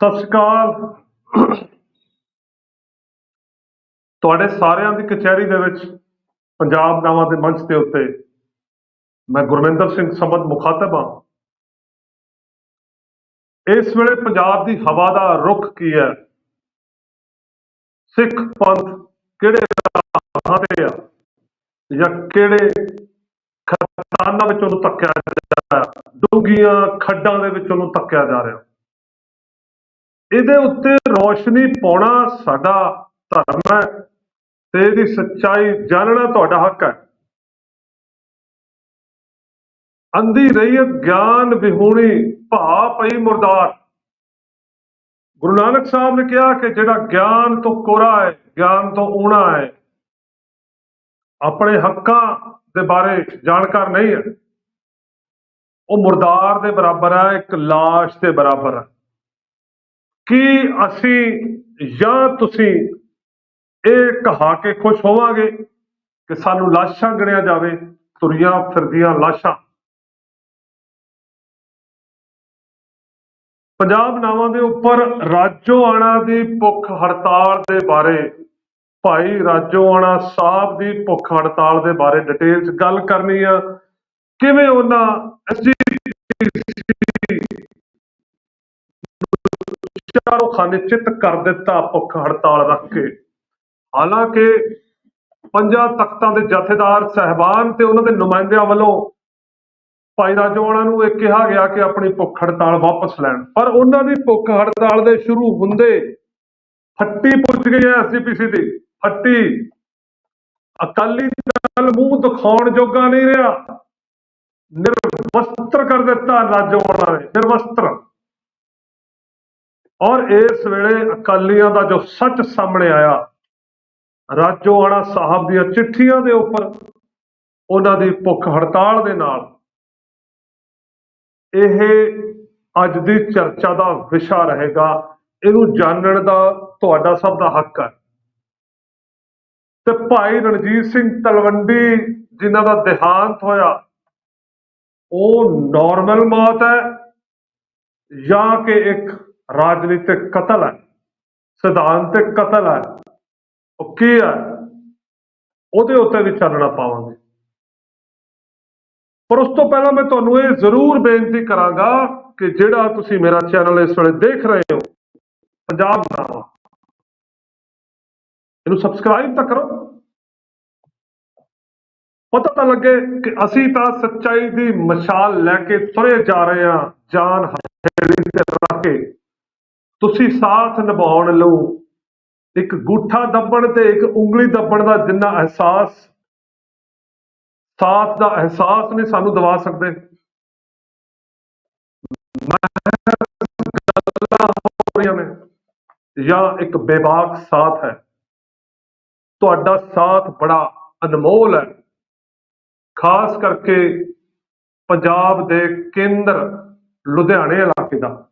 ਸਤਿ ਸ਼੍ਰੀ ਅਕਾਲ। ਤੁਹਾਡੇ ਸਾਰਿਆਂ ਦੀ ਕਚਹਿਰੀ ਦੇ ਵਿੱਚ, ਪੰਜਾਬ ਨਾਵਾਂ ਦੇ ਮੰਚ ਦੇ ਉੱਤੇ ਮੈਂ ਗੁਰਮਿੰਦਰ ਸਿੰਘ ਸੰਬੰਧ ਮੁਖਾਤਬ ਹਾਂ। ਇਸ ਵੇਲੇ ਪੰਜਾਬ ਦੀ ਹਵਾ ਦਾ ਰੁਖ ਕੀ ਹੈ? ਸਿੱਖ ਪੰਥ ਕਿਹੜੇ ਰਾਹਾਂ ਤੇ ਆ? ਜਾਂ ਕਿਹੜੇ ਖਤਾਨਾਂ ਵਿੱਚ ਉਹਨੂੰ ਧੱਕਿਆ ਜਾ ਰਿਹਾ? ਡੂੰਘੀਆਂ ਖੱਡਾਂ ਦੇ ਵਿੱਚ ਉਹਨੂੰ ਧੱਕਿਆ ਜਾ ਰਿਹਾ? ਇਹਦੇ ਉੱਤੇ ਰੋਸ਼ਨੀ ਪਾਉਣਾ ਸਾਡਾ ਧਰਮ ਹੈ ਤੇ ਇਹਦੀ ਸੱਚਾਈ ਜਾਣਨਾ ਤੁਹਾਡਾ ਹੱਕ ਹੈ। ਅੰਧੀ ਰਹੀ ਗਿਆਨ ਵਿਹੂਣੀ ਭਾ ਪਈ ਮੁਰਦਾਰ। ਗੁਰੂ ਨਾਨਕ ਸਾਹਿਬ ਨੇ ਕਿਹਾ ਕਿ ਜਿਹੜਾ ਗਿਆਨ ਤੋਂ ਕੋਰਾ ਹੈ, ਗਿਆਨ ਤੋਂ ਊਣਾ ਹੈ, ਆਪਣੇ ਹੱਕਾਂ ਦੇ ਬਾਰੇ ਜਾਣਕਾਰ ਨਹੀਂ ਹੈ। ਉਹ ਮੁਰਦਾਰ ਦੇ ਬਰਾਬਰ ਹੈ, ਇੱਕ ਲਾਸ਼ ਦੇ ਬਰਾਬਰ ਹੈ। ਕੀ ਅਸੀਂ ਜਾਂ ਤੁਸੀਂ ਇਹ ਕਹਾ ਕੇ ਖੁਸ਼ ਹੋਵਾਂਗੇ ਕਿ ਸਾਨੂੰ ਲਾਸ਼ਾਂ ਗਿਣਿਆ ਜਾਵੇ, ਤੁਰੀਆਂ ਫਿਰਦੀਆਂ ਲਾਸ਼ਾਂ? ਪੰਜਾਬ ਨਾਵਾਂ ਦੇ ਉੱਪਰ ਰਾਜੋਆਣਾ ਦੀ ਭੁੱਖ ਹੜਤਾਲ ਦੇ ਬਾਰੇ, ਭਾਈ ਰਾਜੋਆਣਾ ਸਾਹਿਬ ਦੀ ਭੁੱਖ ਹੜਤਾਲ ਦੇ ਬਾਰੇ ਡਿਟੇਲ 'ਚ ਗੱਲ ਕਰਨੀ ਆ। ਕਿਵੇਂ ਉਹਨਾਂ ਐਸਜੀਪੀਸੀ ਚਾਰੋਂ ਖਾਨੇ ਚਿੱਤ ਕਰ ਦਿੱਤਾ ਭੁੱਖ ਹੜਤਾਲ ਰੱਖ ਕੇ। ਹਾਲਾਂਕਿ ਪੰਜਾਂ ਤਖਤਾਂ ਦੇ ਜਥੇਦਾਰ, ਸਹਿਬਾਨ ਤੇ ਉਹਨਾਂ ਦੇ ਨੁਮਾਇੰਦਿਆਂ ਵੱਲੋਂ ਭਾਈ ਰਾਜੋਆਣਾ ਨੂੰ ਇਹ ਕਿਹਾ ਗਿਆ ਕਿ ਆਪਣੀ ਭੁੱਖ ਹੜਤਾਲ ਵਾਪਸ ਲੈਣ। ਪਰ ਉਹਨਾਂ ਦੀ ਭੁੱਖ ਹੜਤਾਲ ਦੇ ਸ਼ੁਰੂ ਹੁੰਦੇ ਫੱਟੀ ਪੁੱਜ ਗਈ ਹੈ ਐਸਜੀਪੀਸੀ ਦੀ। ਫੱਟੀ। ਅਕਾਲੀ ਦਲ ਮੂੰਹ ਦਿਖਾਉਣ ਜੋਗਾ ਨਹੀਂ ਰਿਹਾ। ਨਿਰਵਸਤਰ ਕਰ ਦਿੱਤਾ ਰਾਜੋਆਣਾ ਨੇ, ਨਿਰਵਸਤਰ। ਔਰ ਇਸ ਵੇਲੇ ਅਕਾਲੀਆਂ ਦਾ ਜੋ ਸੱਚ ਸਾਹਮਣੇ ਆਇਆ, ਰਾਜੋਆਣਾ ਸਾਹਿਬ ਦੀਆਂ ਚਿੱਠੀਆਂ ਦੇ ਉੱਪਰ ਉਹਨਾਂ ਦੀ ਭੁੱਖ ਹੜਤਾਲ ਦੇ ਨਾਲ ਇਹ ਅੱਜ ਦੀ ਚਰਚਾ ਦਾ ਵਿਸ਼ਾ ਰਹੇਗਾ। ਇਹਨੂੰ ਜਾਣਨ ਦਾ ਤੁਹਾਡਾ ਸਭ ਦਾ ਹੱਕ ਹੈ। ਤੇ ਭਾਈ ਰਣਜੀਤ ਸਿੰਘ ਤਲਵੰਡੀ ਜਿਨ੍ਹਾਂ ਦਾ ਦੇਹਾਂਤ ਹੋਇਆ, ਉਹ ਨਾਰਮਲ ਮੌਤ ਹੈ ਜਾਂ ਕਿ ਇੱਕ ਰਾਜਨੀਤਿਕ ਕਤਲ ਹੈ ਸਿਧਾਂਤਿਕ ਕਤਲ ਹੈ, ਉਹ ਕੀ ਹੈ? ਉਹਦੇ ਉੱਤੇ ਵੀ ਚਾਨਣਾ ਪਾਵਾਂਗੇ। ਪਰ ਉਸ ਤੋਂ ਪਹਿਲਾਂ ਮੈਂ ਤੁਹਾਨੂੰ ਇਹ ਜ਼ਰੂਰ ਬੇਨਤੀ ਕਰਾਂਗਾ ਕਿ ਜਿਹੜਾ ਤੁਸੀਂ ਮੇਰਾ ਚੈਨਲ ਇਸ ਵੇਲੇ ਦੇਖ ਰਹੇ ਹੋ, ਪੰਜਾਬ ਦਾ, ਇਹਨੂੰ ਸਬਸਕ੍ਰਾਈਬ ਤਾਂ ਕਰੋ। ਪਤਾ ਤਾਂ ਲੱਗੇ ਕਿ ਅਸੀਂ ਤਾਂ ਸੱਚਾਈ ਦੀ ਮਸ਼ਾਲ ਲੈ ਕੇ ਤੁਰੇ ਜਾ ਰਹੇ ਹਾਂ, ਜਾਨ ਹਥੇਲੀ ਤੇ ਰੱਖ ਕੇ ਤੁਸੀਂ ਸਾਥ ਨਿਭਾਉਣ ਲਓ। ਇੱਕ ਗੂਠਾ ਦੱਬਣ ਤੇ ਇੱਕ ਉਂਗਲੀ ਦੱਬਣ ਦਾ ਜਿੰਨਾ ਅਹਿਸਾਸ, ਸਾਥ ਦਾ ਅਹਿਸਾਸ ਨਹੀਂ ਸਾਨੂੰ ਦਵਾ ਸਕਦੇ। ਜਾਂ ਇੱਕ ਬੇਬਾਕ ਸਾਥ ਹੈ। ਤੁਹਾਡਾ ਸਾਥ ਬੜਾ ਅਨਮੋਲ ਹੈ। ਖਾਸ ਕਰਕੇ ਪੰਜਾਬ ਦੇ ਕੇਂਦਰ ਲੁਧਿਆਣੇ ਇਲਾਕੇ ਦਾ।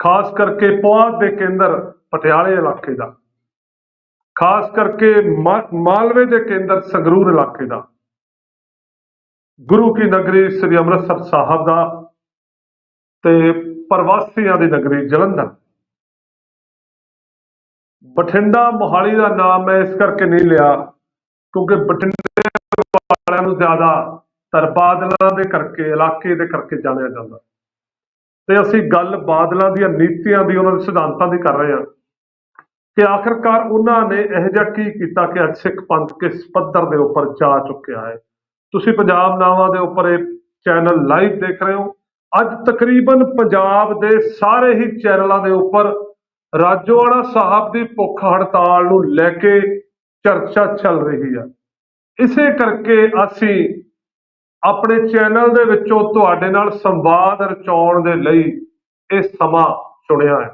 ਖਾਸ ਕਰਕੇ ਪੁਆਧ ਦੇ ਕੇਂਦਰ ਪਟਿਆਲੇ ਇਲਾਕੇ ਦਾ। ਖਾਸ ਕਰਕੇ ਮਾਲਵੇ ਦੇ ਕੇਂਦਰ ਸੰਗਰੂਰ ਇਲਾਕੇ ਦਾ। ਗੁਰੂ ਕੀ ਨਗਰੀ ਸ੍ਰੀ ਅੰਮ੍ਰਿਤਸਰ ਸਾਹਿਬ ਦਾ ਤੇ ਪ੍ਰਵਾਸੀਆਂ ਦੀ ਨਗਰੀ ਜਲੰਧਰ। ਬਠਿੰਡਾ ਮੋਹਾਲੀ ਦਾ ਨਾਮ ਮੈਂ ਇਸ ਕਰਕੇ ਨਹੀਂ ਲਿਆ ਕਿਉਂਕਿ ਬਠਿੰਡੇ ਵਾਲਿਆਂ ਨੂੰ ਜ਼ਿਆਦਾ ਤਰਬਾਦਲਾਂ ਦੇ ਕਰਕੇ, ਇਲਾਕੇ ਦੇ ਕਰਕੇ ਜਾਣਿਆ ਜਾਂਦਾ। ਤੇ ਅਸੀਂ ਗੱਲ ਬਾਦਲਾਂ ਦੀਆਂ ਨੀਤੀਆਂ ਦੀ, ਉਹਨਾਂ ਦੇ ਸਿਧਾਂਤਾਂ ਦੀ ਕਰ ਰਹੇ ਹਾਂ। ਕਿ ਆਖਰਕਾਰ ਉਹਨਾਂ ਨੇ ਇਹ ਜਿਹਾ ਕੀ ਕੀਤਾ ਕਿ ਅੱਜ ਸਿੱਖ ਪੰਥ ਕਿਸ ਪੱਧਰ ਦੇ ਉੱਪਰ ਜਾ ਚੁੱਕਿਆ ਹੈ। ਤੁਸੀਂ ਪੰਜਾਬ ਨਾਵਾਂ ਦੇ ਉੱਪਰ ਇਹ ਚੈਨਲ ਲਾਈਵ ਦੇਖ ਰਹੇ ਹੋ। ਅੱਜ ਤਕਰੀਬਨ ਪੰਜਾਬ ਦੇ ਸਾਰੇ ਹੀ ਚੈਨਲਾਂ ਦੇ ਉੱਪਰ ਰਾਜੋਆਣਾ ਸਾਹਿਬ ਦੀ ਭੁੱਖ ਹੜਤਾਲ ਨੂੰ ਲੈ ਕੇ ਚਰਚਾ ਚੱਲ ਰਹੀ ਆ ਇਸੇ ਕਰਕੇ ਅਸੀਂ ਆਪਣੇ ਚੈਨਲ ਦੇ ਵਿੱਚੋਂ ਤੁਹਾਡੇ ਨਾਲ ਸੰਵਾਦ ਰਚਾਉਣ ਦੇ ਲਈ ਇਹ ਸਮਾਂ ਚੁਣਿਆ ਹੈ।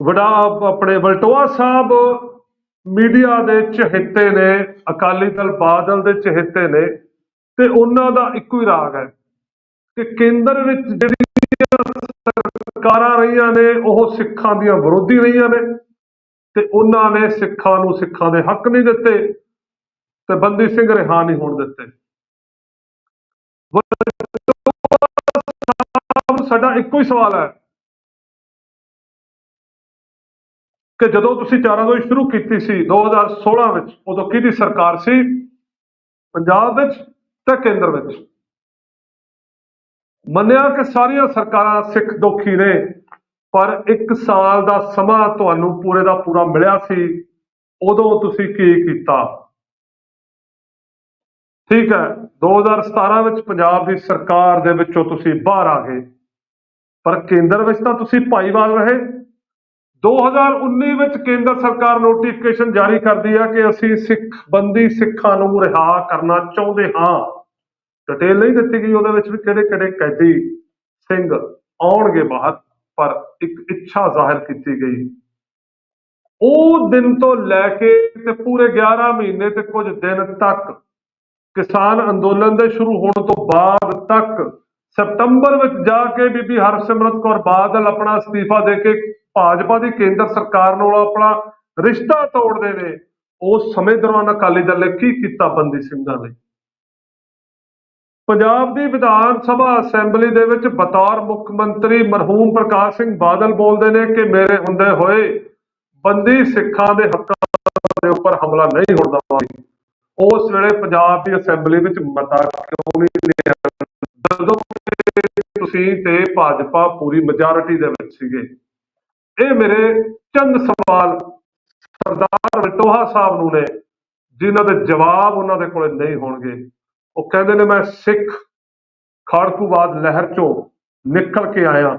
ਵਡਾ ਆਪਣੇ ਬਲਟੋਆ ਸਾਹਿਬ ਮੀਡੀਆ ਦੇ ਚਹੇਤੇ ਨੇ, ਅਕਾਲੀ ਦਲ ਬਾਦਲ ਦੇ ਚਹੇਤੇ ਨੇ ਤੇ ਉਹਨਾਂ ਦਾ ਇੱਕੋ ਹੀ ਰਾਗ ਹੈ ਕਿ ਕੇਂਦਰ ਵਿੱਚ ਜਿਹੜੀਆਂ ਸਰਕਾਰਾਂ ਰਹੀਆਂ ਨੇ, ਉਹ ਸਿੱਖਾਂ ਦੀਆਂ ਵਿਰੋਧੀ ਰਹੀਆਂ ਨੇ। ਤੇ ਉਹਨਾਂ ਨੇ ਸਿੱਖਾਂ ਨੂੰ ਸਿੱਖਾਂ ਦੇ ਹੱਕ ਨਹੀਂ ਦਿੱਤੇ ਤੇ ਬੰਦੀ ਸਿੰਘ ਰਿਹਾ ਨਹੀਂ ਹੋਣ ਦਿੱਤੇ। ਸਾਡਾ ਇੱਕੋ ਹੀ ਸਵਾਲ ਹੈ ਕਿ ਜਦੋਂ ਤੁਸੀਂ ਚਾਰਾਂ ਤੋਂ ਸ਼ੁਰੂ ਕੀਤੀ ਸੀ 2016 ਵਿੱਚ, ਉਦੋਂ ਕਿਹਦੀ ਸਰਕਾਰ ਸੀ? ਪੰਜਾਬ ਵਿੱਚ ਤੇ ਕੇਂਦਰ ਵਿੱਚ? ਮੰਨਿਆ ਕਿ ਸਾਰੀਆਂ ਸਰਕਾਰਾਂ ਸਿੱਖ ਦੁਖੀ ਨੇ। ਪਰ ਇੱਕ ਸਾਲ ਦਾ ਸਮਾਂ ਤੁਹਾਨੂੰ ਪੂਰੇ ਦਾ ਪੂਰਾ ਮਿਲਿਆ ਸੀ, ਉਦੋਂ ਤੁਸੀਂ ਕੀ ਕੀਤਾ? ਠੀਕ ਹੈ 2017 ਵਿੱਚ ਪੰਜਾਬ ਦੀ ਸਰਕਾਰ ਦੇ ਵਿੱਚੋਂ ਤੁਸੀਂ ਬਾਹਰ ਆ ਗਏ, ਪਰ ਕੇਂਦਰ ਵਿੱਚ ਤਾਂ ਤੁਸੀਂ ਭਾਈਵਾਲ ਰਹੇ। 2019 ਵਿੱਚ ਕੇਂਦਰ ਸਰਕਾਰ ਨੋਟੀਫਿਕੇਸ਼ਨ ਜਾਰੀ ਕਰਦੀ ਹੈ ਕਿ ਅਸੀਂ ਸਿੱਖ, ਬੰਦੀ ਸਿੱਖਾਂ ਨੂੰ ਰਿਹਾ ਕਰਨਾ ਚਾਹੁੰਦੇ ਹਾਂ। ਡਿਟੇਲ ਨਹੀਂ ਦਿੱਤੀ ਗਈ, ਉਹਦੇ ਵਿੱਚ ਵੀ ਕਿਹੜੇ ਕਿਹੜੇ ਕੈਦੀ ਸਿੰਘ ਆਉਣਗੇ ਬਾਹਰ। ਪਰ ਇੱਕ ਇੱਛਾ ਜ਼ਾਹਿਰ ਕੀਤੀ ਗਈ। ਉਹ ਦਿਨ ਤੋਂ ਲੈ ਕੇ ਤੇ ਪੂਰੇ 11 ਮਹੀਨੇ ਤੇ ਕੁਝ ਦਿਨ ਤੱਕ ਕਿਸਾਨ ਅੰਦੋਲਨ ਦੇ ਸ਼ੁਰੂ ਹੋਣ ਤੋਂ ਬਾਅਦ ਤੱਕ ਸਤੰਬਰ ਵਿੱਚ ਜਾ ਕੇ ਬੀਬੀ ਹਰਸਿਮਰਤ ਕੌਰ ਬਾਦਲ ਆਪਣਾ ਅਸਤੀਫਾ ਦੇ ਕੇ ਭਾਜਪਾ ਦੀ ਕੇਂਦਰ ਸਰਕਾਰ ਨਾਲ ਆਪਣਾ ਰਿਸ਼ਤਾ ਤੋੜਦੇ ਨੇ ਉਸ ਸਮੇਂ ਦੌਰਾਨ ਅਕਾਲੀ ਦਲ ਨੇ ਕੀ ਕੀਤਾ ਬੰਦੀ ਸਿੰਘਾਂ ਲਈ? ਪੰਜਾਬ ਦੀ ਵਿਧਾਨ ਸਭਾ ਅਸੈਂਬਲੀ ਦੇ ਵਿੱਚ ਬਤੌਰ ਮੁੱਖ ਮੰਤਰੀ ਮਰਹੂਮ ਪ੍ਰਕਾਸ਼ ਸਿੰਘ ਬਾਦਲ ਬੋਲਦੇ ਨੇ ਕਿ ਮੇਰੇ ਹੁੰਦੇ ਹੋਏ ਬੰਦੀ ਸਿੱਖਾਂ ਦੇ ਹੱਕਾਂ ਦੇ ਉੱਪਰ ਹਮਲਾ ਨਹੀਂ ਹੋਣ ਦਵਾਂਗੇ ਉਸ ਵੇਲੇ ਪੰਜਾਬ ਦੀ ਅਸੈਂਬਲੀ ਵਿੱਚ ਮਤਾ ਕਿਉਂ ਨਹੀਂ ਲਿਆ ਜਦੋਂ? ਤੁਸੀਂ ਤੇ ਭਾਜਪਾ ਪੂਰੀ ਮੈਜੋਰਿਟੀ ਦੇ ਵਿੱਚ ਸੀਗੇ। ਇਹ ਮੇਰੇ ਚੰਦ ਸਵਾਲ ਸਰਦਾਰ ਵਟੋਹਾ ਸਾਹਿਬ ਨੂੰ ਨੇ, ਜਿਨ੍ਹਾਂ ਦੇ ਜਵਾਬ ਉਹਨਾਂ ਦੇ ਕੋਲੇ ਨਹੀਂ ਹੋਣਗੇ। ਉਹ ਕਹਿੰਦੇ ਨੇ, ਮੈਂ ਸਿੱਖ ਖਾੜਕੂਵਾਦ ਲਹਿਰ ਚੋਂ ਨਿਕਲ ਕੇ ਆਇਆ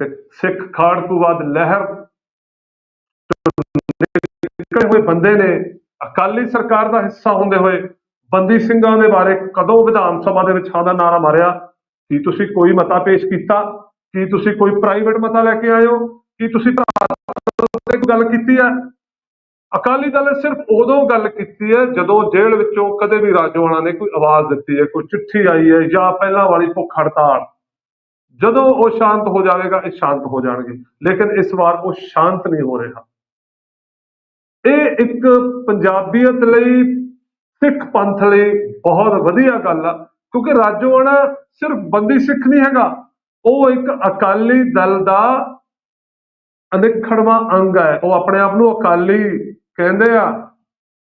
ਤੇ ਸਿੱਖ ਖਾੜਕੂਵਾਦ ਲਹਿਰ ਨਿਕਲੇ ਹੋਏ ਬੰਦੇ ਨੇ ਅਕਾਲੀ ਸਰਕਾਰ ਦਾ ਹਿੱਸਾ ਹੁੰਦੇ ਹੋਏ ਬੰਦੀ ਸਿੰਘਾਂ ਦੇ ਬਾਰੇ ਕਦੋਂ ਵਿਧਾਨ ਸਭਾ ਦੇ ਵਿੱਚ ਹਾਂ ਦਾ ਨਾਰਾ ਮਾਰਿਆ? ਕੀ ਤੁਸੀਂ ਕੋਈ ਮਤਾ ਪੇਸ਼ ਕੀਤਾ? ਕੀ ਤੁਸੀਂ ਕੋਈ ਪ੍ਰਾਈਵੇਟ ਮਤਾ ਲੈ ਕੇ ਆਏ ਹੋ? ਕੀ ਤੁਸੀਂ ਕੋਈ ਗੱਲ ਕੀਤੀ ਹੈ? ਅਕਾਲੀ ਦਲ ਨੇ ਸਿਰਫ ਉਦੋਂ ਗੱਲ ਕੀਤੀ ਹੈ ਜਦੋਂ ਜੇਲ੍ਹ ਵਿੱਚੋਂ ਕਦੇ ਵੀ ਰਾਜੋਆਣਾ ਨੇ ਕੋਈ ਆਵਾਜ਼ ਦਿੱਤੀ ਹੈ, ਕੋਈ ਚਿੱਠੀ ਆਈ ਹੈ ਜਾਂ ਪਹਿਲਾਂ ਵਾਲੀ ਭੁੱਖ ਹੜਤਾਲ। ਜਦੋਂ ਉਹ ਸ਼ਾਂਤ ਹੋ ਜਾਵੇਗਾ, ਇਹ ਸ਼ਾਂਤ ਹੋ ਜਾਣਗੇ। ਲੇਕਿਨ ਇਸ ਵਾਰ ਉਹ ਸ਼ਾਂਤ ਨਹੀਂ ਹੋ ਰਿਹਾ। ਇਹ ਇੱਕ ਪੰਜਾਬੀਅਤ ਲਈ, ਸਿੱਖ ਪੰਥ ਲਈ ਬਹੁਤ ਵਧੀਆ ਗੱਲ ਆ, ਕਿਉਂਕਿ ਰਾਜੋਆਣਾ ਸਿਰਫ ਬੰਦੀ ਸਿੱਖ ਨਹੀਂ ਹੈਗਾ। ਉਹ ਇੱਕ ਅਕਾਲੀ ਦਲ ਦਾ ਅਨਿਖੜਵਾਂ ਅੰਗ ਹੈ। ਉਹ ਆਪਣੇ ਆਪ ਨੂੰ ਅਕਾਲੀ ਕਹਿੰਦੇ ਆ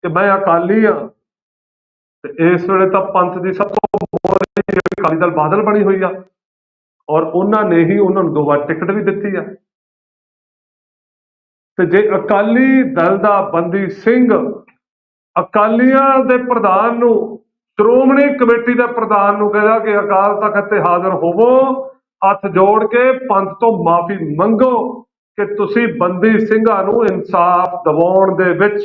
ਕਿ ਮੈਂ ਅਕਾਲੀ ਆ। ਤੇ ਇਸ ਵੇਲੇ ਤਾਂ ਪੰਥ ਦੀ ਸਭ ਤੋਂ ਮੋਹਰੀ ਅਕਾਲੀ ਦਲ ਬਾਦਲ ਬਣੀ ਹੋਈ ਆ। ਔਰ ਉਹਨਾਂ ਨੇ ਹੀ ਉਹਨਾਂ ਨੂੰ ਦੋ ਵਾਰ ਟਿਕਟ ਵੀ ਦਿੱਤੀ ਆ। ਤੇ ਜੇ ਅਕਾਲੀ ਦਲ ਦਾ ਬੰਦੀ ਸਿੰਘ ਅਕਾਲੀਆਂ ਦੇ ਪ੍ਰਧਾਨ ਨੂੰ, ਸ਼੍ਰੋਮਣੀ ਕਮੇਟੀ ਦੇ ਪ੍ਰਧਾਨ ਨੂੰ ਕਹਿੰਦਾ ਕਿ ਅਕਾਲ ਤਖਤ ਤੇ ਹਾਜ਼ਰ ਹੋਵੋ, ਹੱਥ ਜੋੜ ਕੇ ਪੰਥ ਤੋਂ ਮਾਫੀ ਮੰਗੋ। ਕਿ ਤੁਸੀਂ ਬੰਦੀ ਸਿੰਘਾਂ ਨੂੰ ਇਨਸਾਫ ਦਿਵਾਉਣ ਦੇ ਵਿੱਚ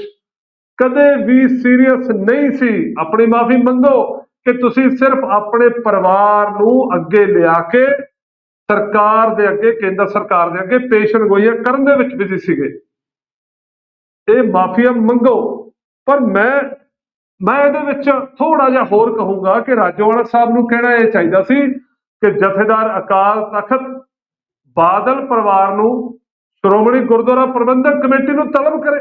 ਕਦੇ ਵੀ ਸੀਰੀਅਸ ਨਹੀਂ ਸੀ। ਆਪਣੀ ਮਾਫੀ ਮੰਗੋ ਕਿ ਤੁਸੀਂ ਸਿਰਫ ਆਪਣੇ ਪਰਿਵਾਰ ਨੂੰ ਅੱਗੇ ਲਿਆ ਕੇ ਸਰਕਾਰ ਦੇ ਅੱਗੇ, ਕੇਂਦਰ ਸਰਕਾਰ ਦੇ ਅੱਗੇ ਪੇਸ਼ਨਗੋਈਆਂ ਕਰਨ ਦੇ ਵਿੱਚ ਬਿਜ਼ੀ ਸੀਗੇ। ਇਹ ਮਾਫੀਆ ਮੰਗੋ। ਪਰ ਮੈਂ ਮੈਂ ਇਹਦੇ ਵਿੱਚ ਥੋੜਾ ਜਿਹਾ ਹੋਰ ਕਹੂੰਗਾ ਕਿ ਰਾਜੋਵਾਲਾ ਸਾਹਿਬ ਨੂੰ ਕਹਿਣਾ ਇਹ ਚਾਹੀਦਾ ਸੀ ਕਿ ਜਥੇਦਾਰ ਅਕਾਲ ਤਖਤ ਬਾਦਲ ਪਰਿਵਾਰ ਨੂੰ ਸ਼੍ਰੋਮਣੀ ਗੁਰਦੁਆਰਾ ਪ੍ਰਬੰਧਕ ਕਮੇਟੀ ਨੂੰ ਤਲਬ ਕਰੇ।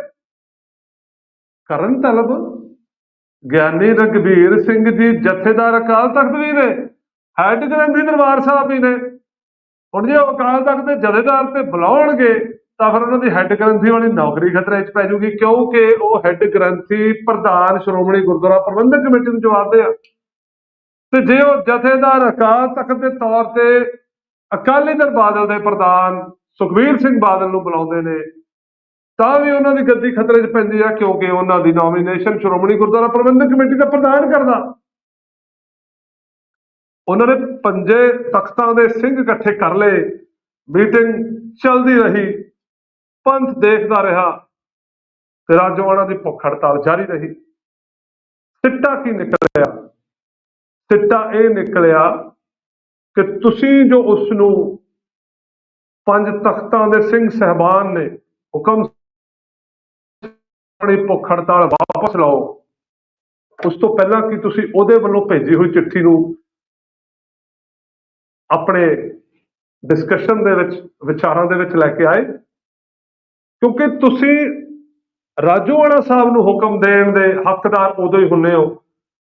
ਕਰਨ ਤਲਬ? ਗਿਆਨੀ ਰਗਵੀਰ ਸਿੰਘ ਜੀ ਜਥੇਦਾਰ ਅਕਾਲ ਤਖਤ ਵੀ ਨੇ, ਹੈਡ ਗ੍ਰੰਥੀ ਦਰਬਾਰ ਸਾਹਿਬ ਵੀ ਨੇ। ਹੁਣ ਜੇ ਉਹ ਅਕਾਲ ਤਖਤ ਦੇ ਜਥੇਦਾਰ ਤੇ ਬੁਲਾਉਣਗੇ, ਤਾਂ ਫਿਰ ਉਹਨਾਂ ਦੀ ਹੈੱਡ ਗ੍ਰੰਥੀ ਵਾਲੀ ਨੌਕਰੀ ਖਤਰੇ 'ਚ ਪੈ ਜਾਊਗੀ ਕਿਉਂਕਿ ਉਹ ਹੈੱਡ ਗ੍ਰੰਥੀ ਪ੍ਰਧਾਨ ਸ਼੍ਰੋਮਣੀ ਗੁਰਦੁਆਰਾ ਪ੍ਰਬੰਧਕ ਕਮੇਟੀ ਨੂੰ ਜਵਾਬਦੇ ਆ ਤੇ ਜੇ ਉਹ ਜਥੇਦਾਰ ਅਕਾਲ ਤਖਤ ਦੇ ਤੌਰ ਤੇ ਅਕਾਲੀ ਦਲ ਬਾਦਲ ਦੇ ਪ੍ਰਧਾਨ ਸੁਖਬੀਰ ਸਿੰਘ ਬਾਦਲ ਨੂੰ ਬੁਲਾਉਂਦੇ ਨੇ। ਤਾਂ ਵੀ ਉਹਨਾਂ ਦੀ ਗੱਦੀ ਖਤਰੇ 'ਚ ਪੈਂਦੀ ਆ, ਕਿਉਂਕਿ ਉਹਨਾਂ ਦੀ ਨੋਮੀਨੇਸ਼ਨ ਸ਼੍ਰੋਮਣੀ ਗੁਰਦੁਆਰਾ ਪ੍ਰਬੰਧਕ ਕਮੇਟੀ ਦਾ ਪ੍ਰਧਾਨ ਕਰਦਾ। ਉਹਨਾਂ ਨੇ ਪੰਜੇ ਤਖਤਾਂ ਦੇ ਸਿੰਘ ਇਕੱਠੇ ਕਰ ਲਏ। ਮੀਟਿੰਗ ਚੱਲਦੀ ਰਹੀ। ਪੰਥ ਦੇਖਦਾ ਰਿਹਾ। ਤੇ ਰਾਜੋਆਣਾ ਦੀ ਭੁੱਖ ਹੜਤਾਲ ਜਾਰੀ ਰਹੀ। ਸਿੱਟਾ ਕੀ ਨਿਕਲਿਆ? ਸਿੱਟਾ ਇਹ ਨਿਕਲਿਆ ਕਿ ਤੁਸੀਂ ਜੋ ਉਸ ਨੂੰ ਪੰਜ ਤਖਤਾਂ ਦੇ ਸਿੰਘ ਸਹਿਬਾਨ ਨੇ ਹੁਕਮ ਆਪਣੀ ਭੁੱਖ ਹੜਤਾਲ ਵਾਪਸ ਲਓ। ਉਸ ਤੋਂ ਪਹਿਲਾਂ ਕਿ ਤੁਸੀਂ ਉਹਦੇ ਵੱਲੋਂ ਭੇਜੀ ਹੋਈ ਚਿੱਠੀ ਨੂੰ ਆਪਣੇ ਡਿਸਕਸ਼ਨ ਦੇ ਵਿੱਚ, ਵਿਚਾਰਾਂ ਦੇ ਵਿੱਚ ਲੈ ਕੇ ਆਏ। ਕਿਉਂਕਿ ਤੁਸੀਂ ਰਾਜੋਵਾਲਾ ਸਾਹਿਬ ਨੂੰ ਹੁਕਮ ਦੇਣ ਦੇ ਹੱਕਦਾਰ ਉਦੋਂ ਹੀ ਹੁੰਨੇ ਹੋ,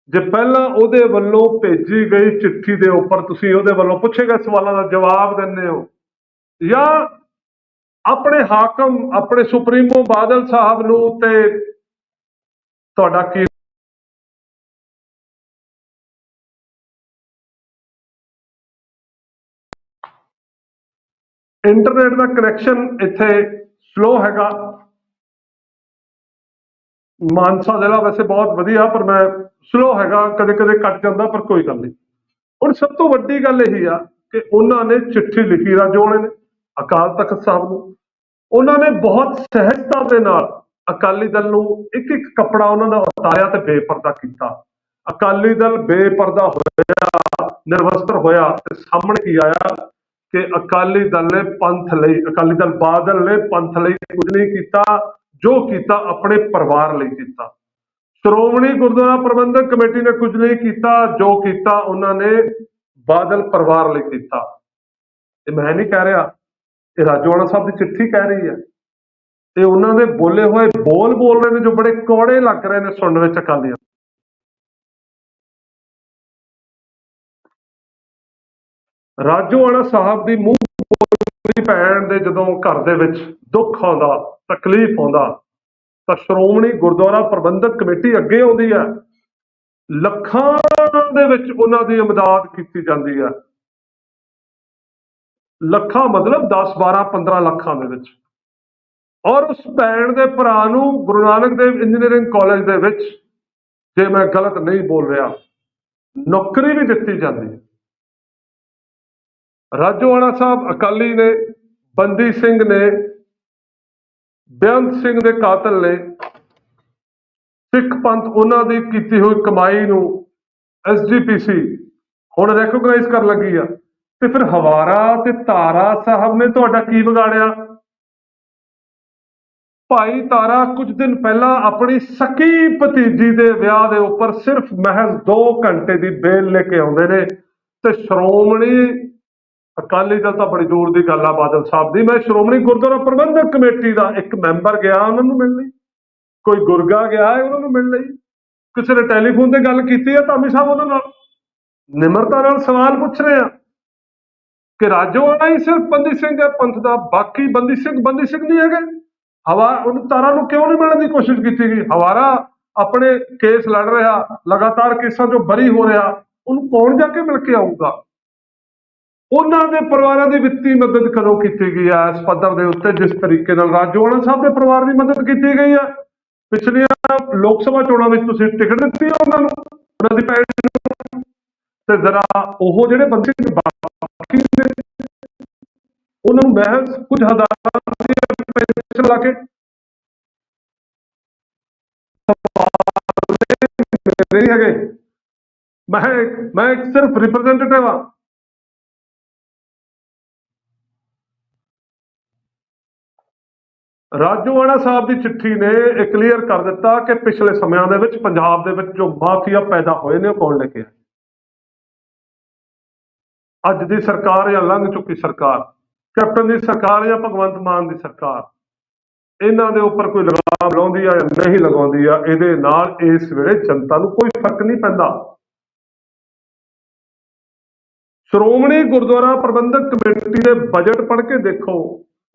ਜੇ ਪਹਿਲਾਂ ਉਹਦੇ ਵੱਲੋਂ ਭੇਜੀ ਗਈ ਚਿੱਠੀ ਦੇ ਉੱਪਰ ਤੁਸੀਂ ਉਹਦੇ ਵੱਲੋਂ ਪੁੱਛੇ ਗਏ ਸਵਾਲਾਂ ਦਾ ਜਵਾਬ ਦਿੰਦੇ ਹੋ। ਜਾਂ ਆਪਣੇ ਹਾਕਮ, ਆਪਣੇ ਸੁਪਰੀਮੋ ਬਾਦਲ ਸਾਹਿਬ ਨੂੰ ਤੇ ਤੁਹਾਡਾ ਕੀ ਇੰਟਰਨੈਟ ਦਾ ਕਨੈਕਸ਼ਨ ਇੱਥੇ ਸਲੋ ਹੈਗਾ। ਮਾਨਸਾ ਜ਼ਿਲ੍ਹਾ ਵੈਸੇ ਬਹੁਤ ਵਧੀਆ, ਪਰ ਮੈਂ ਸਲੋ ਹੈਗਾ ਕਦੇ ਕਦੇ ਕੱਟ ਜਾਂਦਾ, ਪਰ ਕੋਈ ਗੱਲ ਨਹੀਂ। ਹੁਣ ਸਭ ਤੋਂ ਵੱਡੀ ਗੱਲ ਇਹ ਆ ਕਿ ਉਹਨਾਂ ਨੇ ਚਿੱਠੀ ਲਿਖੀ ਰਾਜੋਣੇ ਨੇ। ਅਕਾਲ ਤਖਤ ਸਾਹਿਬ ਨੂੰ। ਉਹਨਾਂ ਨੇ ਬਹੁਤ ਸਹਿਜਤਾ ਦੇ ਨਾਲ ਅਕਾਲੀ ਦਲ ਨੂੰ ਇੱਕ ਇੱਕ ਕੱਪੜਾ ਉਹਨਾਂ ਦਾ ਉਤਾਰਿਆ ਤੇ ਬੇਪਰਦਾ ਕੀਤਾ। ਅਕਾਲੀ ਦਲ ਬੇਪਰਦਾ ਹੋਇਆ, ਨਿਰਵਸਤਰ ਹੋਇਆ ਤੇ ਸਾਹਮਣੇ ਕੀ ਆਇਆ ਕਿ ਅਕਾਲੀ ਦਲ ਨੇ ਪੰਥ ਲਈ, ਅਕਾਲੀ ਦਲ ਬਾਦਲ ਨੇ ਪੰਥ ਲਈ ਕੁਝ ਨਹੀਂ ਕੀਤਾ, ਜੋ ਕੀਤਾ ਆਪਣੇ ਪਰਿਵਾਰ ਲਈ ਕੀਤਾ। ਸ਼੍ਰੋਮਣੀ ਗੁਰਦੁਆਰਾ ਪ੍ਰਬੰਧਕ ਕਮੇਟੀ ਨੇ ਕੁਝ ਨਹੀਂ ਕੀਤਾ, ਜੋ ਕੀਤਾ ਉਹਨਾਂ ਨੇ ਬਾਦਲ ਪਰਿਵਾਰ ਲਈ ਕੀਤਾ। ਇਹ ਮੈਂ ਨਹੀਂ ਕਹਿ ਰਿਹਾ। ਇਹ ਰਾਜੋਵਾਲਾ ਸਾਹਿਬ ਦੀ ਚਿੱਠੀ ਕਹਿ ਰਹੀ ਹੈ। ਤੇ ਉਹਨਾਂ ਦੇ ਬੋਲੇ ਹੋਏ ਬੋਲ ਬੋਲ ਰਹੇ ਨੇ ਜੋ ਬੜੇ ਕੌੜੇ ਲੱਗ ਰਹੇ ਨੇ ਸੁਣਨ ਵਿੱਚ ਅਕਾਲੀਆਂ। ਰਾਜੋਵਾਲਾ ਸਾਹਿਬ ਦੀ ਮੂੰਹ ਬੋਲੀ ਭੈਣ ਦੇ ਜਦੋਂ ਘਰ ਦੇ ਵਿੱਚ ਦੁੱਖ ਆਉਂਦਾ, ਤਕਲੀਫ ਆਉਂਦਾ, ਤਾਂ ਸ਼੍ਰੋਮਣੀ ਗੁਰਦੁਆਰਾ ਪ੍ਰਬੰਧਕ ਕਮੇਟੀ ਅੱਗੇ ਆਉਂਦੀ ਹੈ। ਲੱਖਾਂ ਦੇ ਵਿੱਚ ਉਹਨਾਂ ਦੀ ਇਮਦਾਦ ਕੀਤੀ ਜਾਂਦੀ ਹੈ। ਲੱਖਾਂ ਮਤਲਬ 10 12 15 ਲੱਖਾਂ ਦੇ ਵਿੱਚ। ਔਰ ਉਸ ਭੈਣ ਦੇ ਭਰਾ ਨੂੰ ਗੁਰੂ ਨਾਨਕ ਦੇਵ ਇੰਜੀਨੀਅਰਿੰਗ ਕਾਲਜ ਦੇ ਵਿੱਚ ਜੇ ਮੈਂ ਗਲਤ ਨਹੀਂ ਬੋਲ ਰਿਹਾ, ਨੌਕਰੀ ਵੀ ਦਿੱਤੀ ਜਾਂਦੀ ਹੈ। ਰਾਜੋਆਣਾ ਸਾਹਿਬ ਅਕਾਲੀ ਨੇ, ਬੰਦੀ ਸਿੰਘ ਨੇ, ਬੇਅੰਤ ਸਿੰਘ ਦੇ ਕਾਤਲ ਨੇ, ਸਿੱਖ ਪੰਥ ਉਹਨਾਂ ਦੀ ਕੀਤੀ ਹੋਈ ਕਮਾਈ ਨੂੰ ਐਸਜੀਪੀਸੀ ਹੁਣ ਰੈਕੋਗਨਾਈਜ਼ ਕਰਨ ਲੱਗੀ ਆ। ਤੇ ਫਿਰ ਹਵਾਰਾ ਤੇ ਤਾਰਾ ਸਾਹਿਬ ਨੇ ਤੁਹਾਡਾ ਕੀ ਵਿਗਾੜਿਆ? ਭਾਈ ਤਾਰਾ, ਕੁਝ ਦਿਨ ਪਹਿਲਾਂ ਆਪਣੀ ਸਕੀ ਭਤੀਜੀ ਦੇ ਵਿਆਹ ਦੇ ਉੱਪਰ ਸਿਰਫ ਮਹਿਜ਼ 2 ਘੰਟੇ ਦੀ ਬੇਲ ਲੈ ਕੇ ਆਉਂਦੇ ਨੇ ਤੇ ਸ਼੍ਰੋਮਣੀ, ਅਕਾਲੀ ਦਲ ਤਾਂ ਬੜੀ ਦੂਰ ਦੀ ਗੱਲ ਆ ਬਾਦਲ ਸਾਹਿਬ ਦੀ, ਮੈਂ ਸ਼੍ਰੋਮਣੀ ਗੁਰਦੁਆਰਾ ਪ੍ਰਬੰਧਕ ਕਮੇਟੀ ਦਾ ਇੱਕ ਮੈਂਬਰ ਗਿਆ ਉਹਨਾਂ ਨੂੰ ਮਿਲਣ ਲਈ। ਕੋਈ ਗੁਰਗਾ ਗਿਆ ਹੈ ਉਹਨਾਂ ਨੂੰ ਮਿਲਣ ਲਈ। ਕਿਸੇ ਨੇ ਟੈਲੀਫੋਨ ਤੇ ਗੱਲ ਕੀਤੀ ਹੈ ਧਾਮੀ ਸਾਹਿਬ ਉਹਨਾਂ ਨਾਲ? ਨਿਮਰਤਾ ਨਾਲ ਸਵਾਲ ਪੁੱਛ ਰਹੇ ਆ ਕਿ ਰਾਜੋਆਣਾ ਹੀ ਸਿਰਫ ਬੰਦੀ ਸਿੰਘ ਹੈ, ਪੰਥ ਦਾ। ਬਾਕੀ ਬੰਦੀ ਸਿੰਘ ਬੰਦੀ ਸਿੰਘ ਨਹੀਂ ਹੈਗੇ। ਹਵਾ ਉਹਨੂੰ ਤਾਰਾ ਨੂੰ ਕਿਉਂ ਨਹੀਂ ਮਿਲਣ ਦੀ ਕੋਸ਼ਿਸ਼ ਕੀਤੀ ਗਈ? ਹਵਾਰਾ ਆਪਣੇ ਕੇਸ ਲੜ ਰਿਹਾ, ਲਗਾਤਾਰ ਕੇਸਾਂ ਚੋਂ ਬਰੀ ਹੋ ਰਿਹਾ। ਉਹਨੂੰ ਕੌਣ ਜਾ ਕੇ ਮਿਲ ਕੇ ਆਊਗਾ? ਉਹਨਾਂ ਦੇ ਪਰਿਵਾਰਾਂ ਦੀ ਵਿੱਤੀ ਮਦਦ ਕਦੋਂ ਕੀਤੀ ਗਈ ਹੈ? ਇਸ ਪੱਧਰ ਦੇ ਉੱਤੇ ਜਿਸ ਤਰੀਕੇ ਨਾਲ ਰਾਜੋਆਣਾ ਸਾਹਿਬ ਦੇ ਪਰਿਵਾਰ ਦੀ ਮਦਦ ਕੀਤੀ ਗਈ ਹੈ। ਪਿਛਲੀਆਂ ਲੋਕ ਸਭਾ ਚੋਣਾਂ ਵਿੱਚ ਤੁਸੀਂ ਟਿਕਟ ਦਿੱਤੀ ਹੈ ਉਹਨਾਂ ਨੂੰ, ਉਹਨਾਂ ਦੀ ਭੈਣ ਤੇ ਜ਼ਰਾ ਉਹ ਜਿਹੜੇ ਬੰਦੇ ਨੇ ਬਾਕੀ ਉਹਨਾਂ ਨੂੰ ਮਹਿਜ਼ ਕੁਝ ਹਜ਼ਾਰਾਂ ਦੀ ਲਾ ਕੇ ਮੇਰੇ ਨਹੀਂ ਹੈਗੇ। ਮੈਂ ਮੈਂ ਇੱਕ ਸਿਰਫ ਰਿਪਰੈਜ਼ੈਂਟੇਟਿਵ ਆ ਰਾਜੂਆਣਾ ਸਾਹਿਬ ਦੀ ਚਿੱਠੀ ਨੇ ਇਹ ਕਲੀਅਰ ਕਰ ਦਿੱਤਾ ਕਿ ਪਿਛਲੇ ਸਮਿਆਂ ਦੇ ਵਿੱਚ ਪੰਜਾਬ ਦੇ ਵਿੱਚ ਜੋ ਮਾਫੀਆ ਪੈਦਾ ਹੋਏ ਨੇ ਉਹ ਕੌਣ ਲੈ ਕੇ ਆਏ? ਅੱਜ ਦੀ ਸਰਕਾਰ ਜਾਂ ਲੰਘ ਚੁੱਕੀ ਸਰਕਾਰ, ਕੈਪਟਨ ਦੀ ਸਰਕਾਰ ਜਾਂ ਭਗਵੰਤ ਮਾਨ ਦੀ ਸਰਕਾਰ, ਇਹਨਾਂ ਦੇ ਉੱਪਰ ਕੋਈ ਲਗਾਮ ਲਾਉਂਦੀ ਆ ਜਾਂ ਨਹੀਂ ਲਗਾਉਂਦੀ ਆ, ਇਹਦੇ ਨਾਲ ਇਸ ਵੇਲੇ ਜਨਤਾ ਨੂੰ ਕੋਈ ਫ਼ਰਕ ਨਹੀਂ ਪੈਂਦਾ। ਸ਼੍ਰੋਮਣੀ ਗੁਰਦੁਆਰਾ ਪ੍ਰਬੰਧਕ ਕਮੇਟੀ ਦੇ ਬਜਟ ਪੜ੍ਹ ਕੇ ਦੇਖੋ,